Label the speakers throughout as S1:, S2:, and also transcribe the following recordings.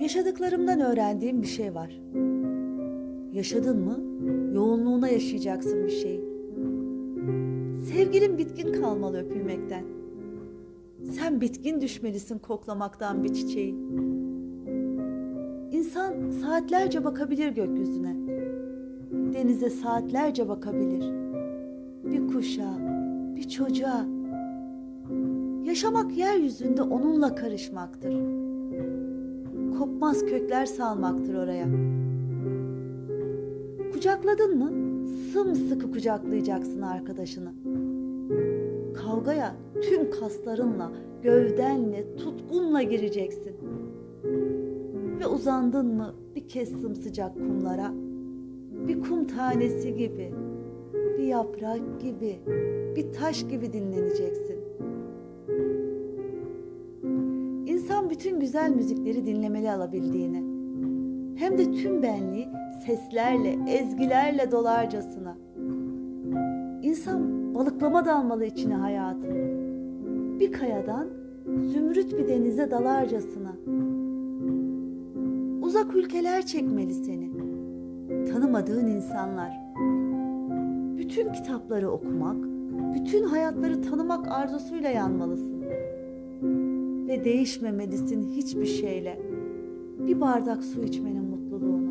S1: Yaşadıklarımdan öğrendiğim bir şey var. Yaşadın mı? Yoğunluğuna yaşayacaksın bir şey. Sevgilin bitkin kalmalı öpülmekten. Sen bitkin düşmelisin koklamaktan bir çiçeği. İnsan saatlerce bakabilir gökyüzüne. Denize saatlerce bakabilir. Bir kuşa, bir çocuğa. Yaşamak yeryüzünde onunla karışmaktır. Kopmaz kökler salmaktır oraya. Kucakladın mı? Sımsıkı kucaklayacaksın arkadaşını. Kavgaya tüm kaslarınla, gövdenle, tutkunla gireceksin. Ve uzandın mı bir kez sımsıcak kumlara, bir kum tanesi gibi, bir yaprak gibi, bir taş gibi dinleneceksin. Bütün güzel müzikleri dinlemeli alabildiğini. Hem de tüm benliği seslerle, ezgilerle dolarcasına. İnsan balıklama dalmalı içine hayatın. Bir kayadan zümrüt bir denize dalarcasına. Uzak ülkeler çekmeli seni. Tanımadığın insanlar. Bütün kitapları okumak, bütün hayatları tanımak arzusuyla yanmalısın. Ve değişmemelisin hiçbir şeyle. Bir bardak su içmenin mutluluğunu.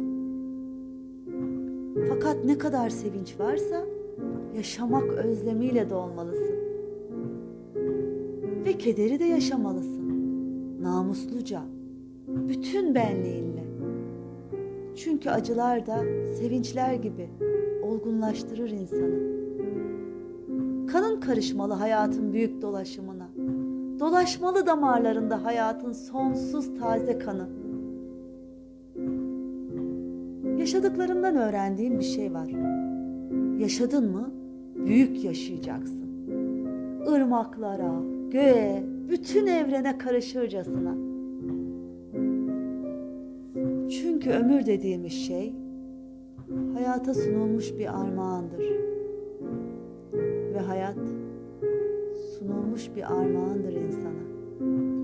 S1: Fakat ne kadar sevinç varsa yaşamak özlemiyle dolmalısın. Ve kederi de yaşamalısın. Namusluca, bütün benliğinle. Çünkü acılar da sevinçler gibi olgunlaştırır insanı. Kanın karışmalı hayatın büyük dolaşımına. Dolaşmalı damarlarında hayatın sonsuz taze kanı. Yaşadıklarımdan öğrendiğim bir şey var. Yaşadın mı büyük yaşayacaksın. Irmaklara, göğe, bütün evrene karışırcasına. Çünkü ömür dediğimiz şey hayata sunulmuş bir armağandır. Ve hayat sunulmuş bir armağandır insana.